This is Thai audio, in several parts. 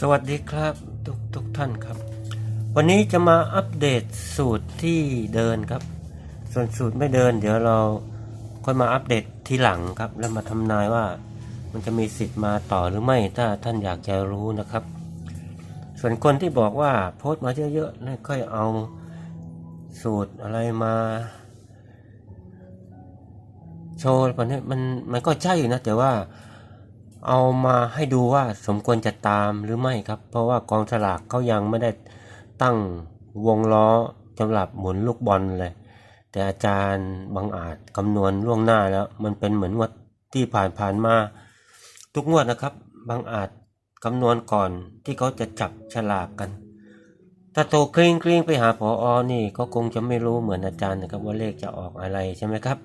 สวัสดีครับทุกทุกท่านครับ วันนี้จะมาอัปเดตสูตรที่เดินครับ ส่วนสูตรไม่เดิน เดี๋ยวเราค่อยมาอัปเดตทีหลังครับ แล้วมาทำนายว่ามันจะมีสิทธิ์มาต่อหรือไม่ถ้าท่านอยากจะรู้นะครับ ส่วนคนที่บอกว่าโพสต์มาเยอะๆแล้วค่อยเอาสูตรอะไรมาโชว์วันนี้มันมันก็ใช่อยู่นะแต่ว่า เอามาให้ดูว่าสมควรจะตามหรือไม่ครับ เพราะว่ากองสลากเขายังไม่ได้ตั้งวงล้อสำหรับหมุนลูกบอลเลย แต่อาจารย์บางอาจคำนวณล่วงหน้าแล้ว มันเป็นเหมือนงวดที่ผ่านผ่านๆมา ทุกงวดนะครับ บางอาจคำนวณก่อนที่เขาจะจับฉลากกันถ้าโตกริ้งกริ้งไปหาพออนี่ก็คงจะไม่รู้เหมือนอาจารย์นะครับว่าเลขจะออกอะไรใช่ไหมครับ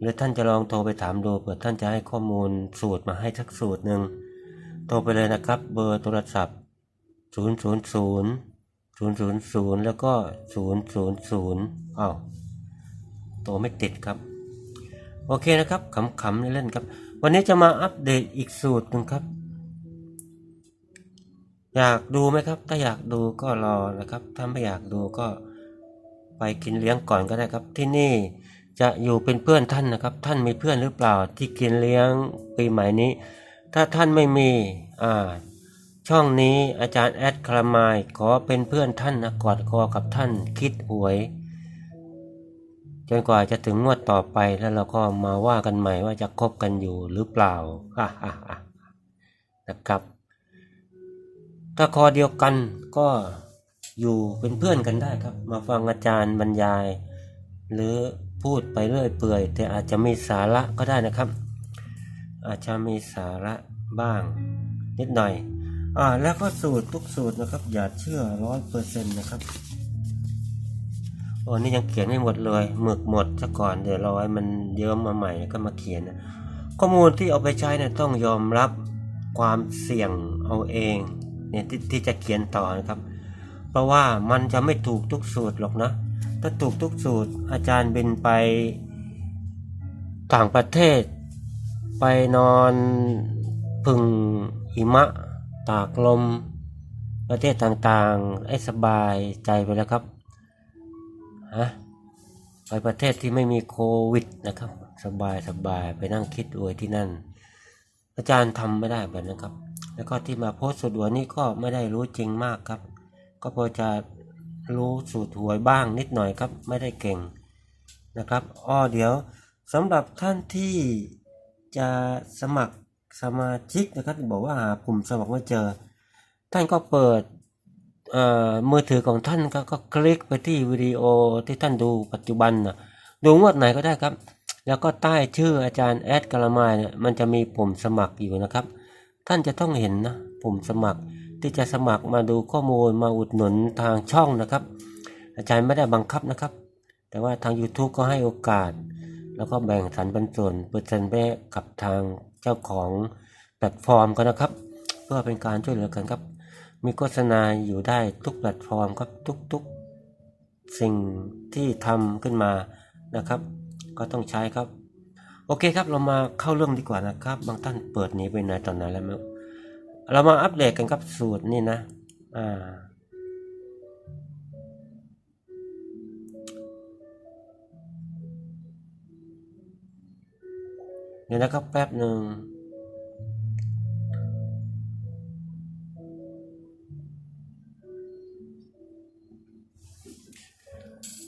หรือท่านจะลองโทรไปถามดูเผื่อท่านจะให้ข้อมูลสูตรมาให้สักสูตรหนึ่งโทรไปเลยนะครับ เบอร์โทรศัพท์ 0 0 0 0 0 0 แล้วก็ 0 0 0อ้าวโทรไม่ติดครับ โอเคนะครับขำๆเล่นๆครับ วันนี้จะมาอัปเดตอีกสูตรหนึ่งครับ อยากดูไหมครับ ถ้าอยากดูก็รอนะครับ ถ้าไม่อยากดูก็ไปกินเลี้ยงก่อนก็ได้ครับที่นี่ จะอยู่เป็นเพื่อนท่านนะครับ ท่านมีเพื่อนหรือเปล่าที่กินเลี้ยงปีใหม่นี้ ถ้าท่านไม่มีอ่าช่องนี้อาจารย์แอดคลามายขอเป็นเพื่อนท่านนะกอดคอกับท่านคิดหวย จนกว่าจะถึงงวดต่อไปแล้วเราก็มาว่ากันใหม่ว่าจะคบกันอยู่หรือเปล่าฮ่าฮ่าฮ่านะครับ ถ้าคอเดียวกันก็อยู่เป็นเพื่อนกันได้ครับ มาฟังอาจารย์บรรยาย หรือ พูดไปเรื่อยเปื่อย แต่อาจจะมีสาระก็ได้นะครับ อาจจะมีสาระบ้าง นิดหน่อยอ่าแล้วก็สูตรทุกสูตรนะครับ อย่าเชื่อร้อยเปอร์เซ็นต์นะครับโอ้นี่ยังเขียนไม่หมดเลยหมึกหมดซะก่อนเดี๋ยวรอให้มันเยิ้มมาใหม่ก็มาเขียนนะข้อมูลที่เอาไปใช้เนี่ยต้องยอมรับความเสี่ยงเอาเองเนี่ยทที่จะเขียนต่อนะครับ เพราะว่ามันจะไม่ถูกทุกสูตรหรอกนะ ถ้าถูกทุกสูตร อาจารย์บินไปต่างประเทศ ไปนอนพึ่งหิมะ ตากลม ประเทศต่างๆให้สบายใจไปแล้วครับฮะไปประเทศที่ไม่มีโควิดนะครับ สบายสบายไปนั่งคิดอวยที่นั่น อาจารย์ทำไม่ได้แบบนั้นครับ แล้วก็ที่มาโพสต์สุดหัวนี้ก็ไม่ได้รู้จริงมากครับ ก็พอจะ รู้สูตรหวยบ้างนิดหน่อยครับไม่ได้เก่งนะครับอ้อเดี๋ยวสำหรับท่านที่จะสมัครสมาชิกนะครับบอกว่าหาปุ่มสมัครไม่เจอ ท่านก็เปิดเอ่อมือถือของท่านก็ก็คลิกไปที่วิดีโอที่ท่านดูปัจจุบันนะดูงวดไหนก็ได้ครับ แล้วก็ใต้ชื่ออาจารย์แอดกาลามายเนี่ยมันจะมีปุ่มสมัครอยู่นะครับ ท่านจะต้องเห็นนะปุ่มสมัคร ที่จะสมัครมาดูข้อมูลมาอุดหนุนทางช่องนะครับ อาจารย์ไม่ได้บังคับนะครับ แต่ว่าทาง YouTube ก็ให้โอกาส แล้วก็แบ่งสรรปันส่วนเปอร์เซ็นต์ไปกับทางเจ้าของแพลตฟอร์มกันนะครับ เพื่อเป็นการช่วยเหลือกันครับ มีโฆษณาอยู่ได้ทุกแพลตฟอร์มครับทุกๆสิ่งที่ทำขึ้นมานะครับ ก็ต้องใช้ครับ โอเคครับเรามาเข้าเรื่องดีกว่านะครับ บางท่านเปิดนี้ไปไหนตอนไหนแล้วม่รู้ เรามาอัปเดตกันครับสูตรนี่นะ อ่า เดี๋ยวนะครับแป๊บหนึ่ง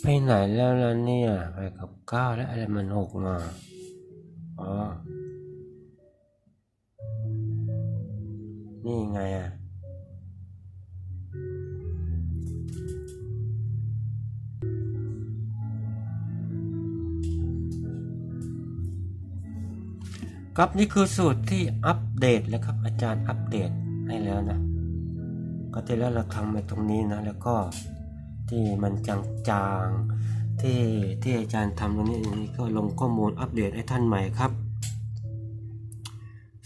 ไปไหนแล้วล่ะเนี่ย ไปกับเก้าแล้วอะไรมันหกมา ครับนี่คือสูตรที่อัปเดตแล้วครับอาจารย์อัปเดตให้แล้วนะก็ที่แล้วเราทำไปตรงนี้นะ แล้วก็ที่มันจางๆที่ที่อาจารย์ทำตรงนี้นี่ก็ลงข้อมูลอัปเดตให้ท่านใหม่ครับ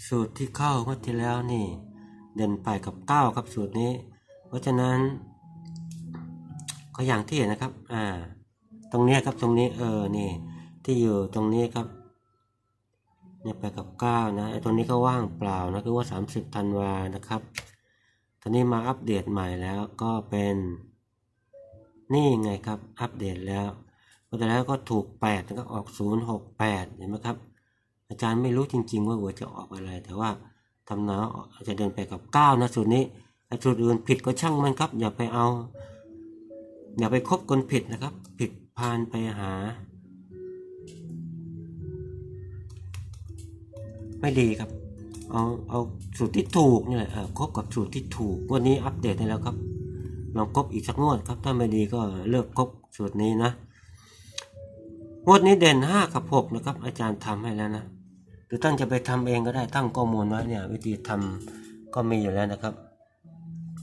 สูตรที่เข้าเมื่อที่แล้วนี่เด่นไปกับเก้าครับสูตรนี้ เพราะฉะนั้น ก็อย่างที่เห็นนะครับอ่าตรงนี้ครับตรงนี้เออนี่ที่อยู่ตรงนี้ครับ เนี่ยไปกับเก้านะไอ้ตรงนี้ก็ว่างเปล่านะคือว่าสามสิบธันวานะครับตอนนี้มาอัปเดตใหม่แล้วก็เป็นนี่ไงครับอัปเดตแล้วพอแต่แล้วก็ถูกแปดแล้วก็ออกศูนย์หกแปดเห็นไหมครับ อาจารย์ไม่รู้จริง ๆ ว่าหัวจะออกอะไร แต่ว่าทำนาอาจจะเดินไปกับเก้านะสูตรนี้ไอ้สูตรอื่นผิดก็ช่างมันครับ อย่าไปเอา อย่าไปคบคนผิดนะครับ ผิดพานไปหา ไม่ดีครับ เอาเอาสูตรที่ถูกนี่แหละเออคบกับสูตรที่ถูกวันนี้อัปเดตให้แล้วครับ ลองคบอีกสักงวดครับ ถ้าไม่ดีก็เลิกคบสูตรนี้นะงวดนี้เด่นห้ากับหกนะครับ อาจารย์ทำให้แล้วนะหรือท่านจะไปทำเองก็ได้ตั้งข้อมูลไว้เนี่ย วิธีทำก็มีอยู่แล้วนะครับ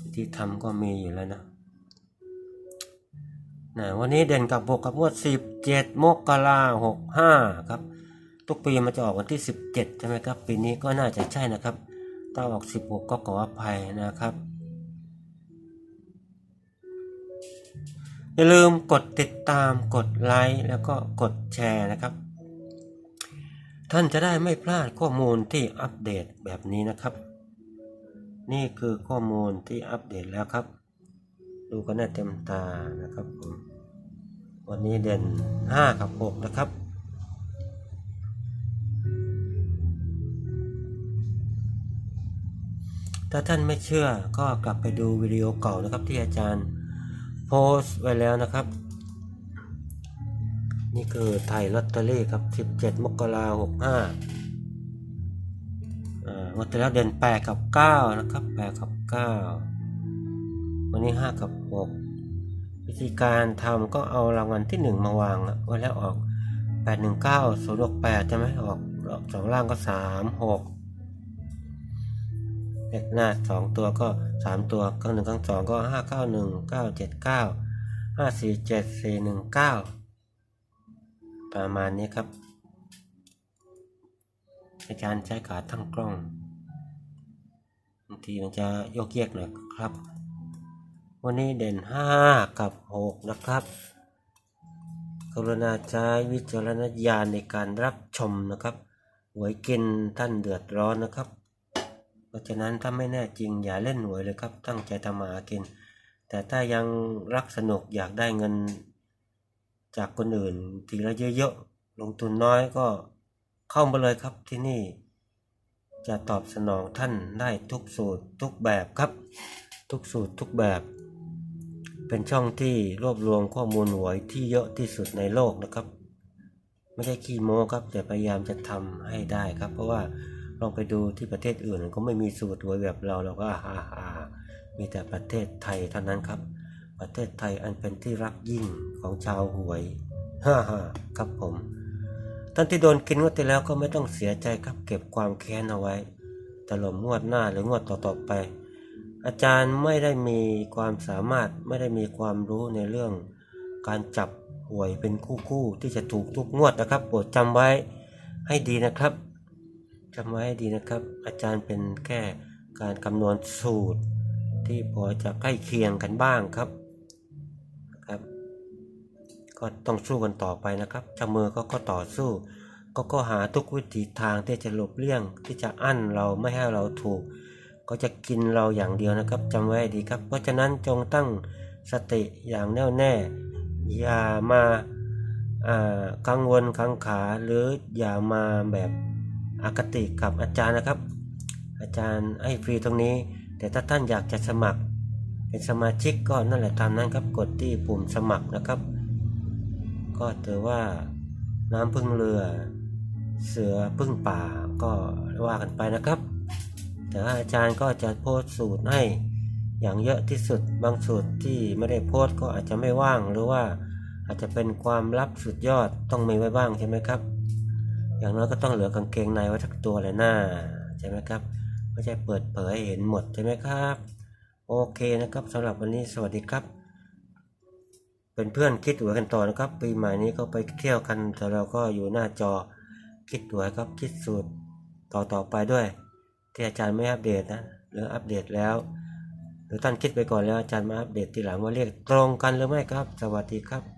วิธีทำก็มีอยู่แล้วนะนะวันนี้เด่นกับหกกับงวดสิบเจ็ดมกราหกห้าครับ ทุกปีมันจะออกวันที่ 17 ใช่ไหมครับ ปีนี้ก็น่าจะใช่นะครับ ถ้าออก 16 ก็ขออภัยนะครับ อย่าลืมกดติดตามกดไลค์แล้วก็กดแชร์นะครับ ท่านจะได้ไม่พลาดข้อมูลที่อัปเดตแบบนี้นะครับ นี่คือข้อมูลที่อัปเดตแล้วครับ ดูกันได้เต็มตานะครับผมวันนี้เด่น 5 กับ 6 นะครับ ถ้าท่านไม่เชื่อก็กลับไปดูวิดีโอเก่านะครับที่อาจารย์โพสต์ไว้แล้วนะครับ นี่คือไทยลอตเตอรี่ครับ 17 มกราคม65อ่าวันที่แล้วเดือน8 กับ 9 นะครับ 8 กับ 9 วันนี้ 5 กับ 6 วิธีการทำก็เอารางวัลที่ 1 มาวางไว้แล้วออก 819 068 ใช่ไหมออกออกสองล่างก็ 3 6 เลขหน้าสองตัวก็สามตัวข้างหนึ่งข้างสองก็ห้าเก้าหนึ่งเก้าเจ็ดเก้าห้าสี่เจ็ดสี่หนึ่งเก้าประมาณนี้ครับ อาจารย์ใช้ขาตั้งกล้องบางทีมันจะโยกเยกหน่อยครับ วันนี้เด่นห้ากับหกนะครับกรุณาใช้วิจารณญาณในการรับชมนะครับหวยกินท่านเดือดร้อนนะครับ ราะฉะนั้นถ้าไม่แน่จริงอย่าเล่นหวยเลยครับ ตั้งใจทำมาหากิน แต่ถ้ายังรักสนุกอยากได้เงิน จากคนอื่นทีละเยอะๆลงทุนน้อยก็เข้ามาเลยครับที่นี่ จะตอบสนองท่านได้ทุกสูตรทุกแบบครับ ทุกสูตรทุกแบบ เป็นช่องที่รวบรวมข้อมูลหวยที่เยอะที่สุดในโลกนะครับ ไม่ได้ขี้โม้ครับแต่พยายามจะทำให้ได้ครับ เพราะว่า ลองไปดูที่ประเทศอื่นก็ไม่มีสูตรหวยแบบเราเราก็อาอาอามีแต่ประเทศไทยเท่านั้นครับ ประเทศไทยอันเป็นที่รักยิ่งของชาวหวยฮ่าฮ่าครับผมท่านที่โดนกินงวดที่แล้วก็ไม่ต้องเสียใจครับเก็บความแค้นเอาไว้ตลมงวดหน้าหรืองวดต่อๆไป อาจารย์ไม่ได้มีความสามารถไม่ได้มีความรู้ในเรื่อง การจับหวยเป็นคู่ๆที่จะถูกทุกงวดนะครับโปรดจำไว้ให้ดีนะครับ จำไว้ให้ดีนะครับ อาจารย์เป็นแค่การคำนวณสูตร ที่พอจะใกล้เคียงกันบ้างครับครับ ก็ต้องสู้กันต่อไปนะครับจมือก็ก็ต่อสู้ ก็ก็หาทุกวิถีทางที่จะหลบเลี่ยง ที่จะอั้นเราไม่ให้เราถูก ก็จะกินเราอย่างเดียวนะครับจำไว้ดีครับ เพราะฉะนั้นจงตั้งสติอย่างแน่วแน่ อย่ามาอ่ากังวลกังขาหรืออย่ามาแบบ อคติกับอาจารย์นะครับ อาจารย์ให้ฟรีตรงนี้ แต่ถ้าท่านอยากจะสมัคร เป็นสมาชิกก็นั่นแหละตามนั้นครับ กดที่ปุ่มสมัครนะครับ ก็ถือว่าน้ำพึ่งเรือ เสือพึ่งป่าก็ว่ากันไปนะครับ แต่ว่าอาจารย์ก็จะโพสสูตรให้อย่างเยอะที่สุดบางสูตรที่ไม่ได้โพสก็อาจจะไม่ว่างหรือว่าอาจจะเป็นความลับสุดยอดต้องมีไว้บ้างใช่ไหมครับ อย่างน้อยก็ต้องเหลือกางเกงในไว้สักตัวเลยหน้าใช่ไหมครับไม่ใช่เปิดเผยให้เห็นหมดใช่ไหมครับ โอเคนะครับสำหรับวันนี้สวัสดีครับ เป็นเพื่อนคิดหัวยกันต่อนะครับ ปีใหม่นี้ก็ไปเที่ยวกันแต่เราก็อยู่หน้าจอคิดหัวยครับคิดสูตรต่อต่อไปด้วย ที่อาจารย์ไม่อัปเดตนะหรืออัปเดตแล้ว หรือท่านคิดไปก่อนแล้วอาจารย์มาอัปเดตทีหลังว่าเรียกตรงกันหรือไม่ครับ สวัสดีครับ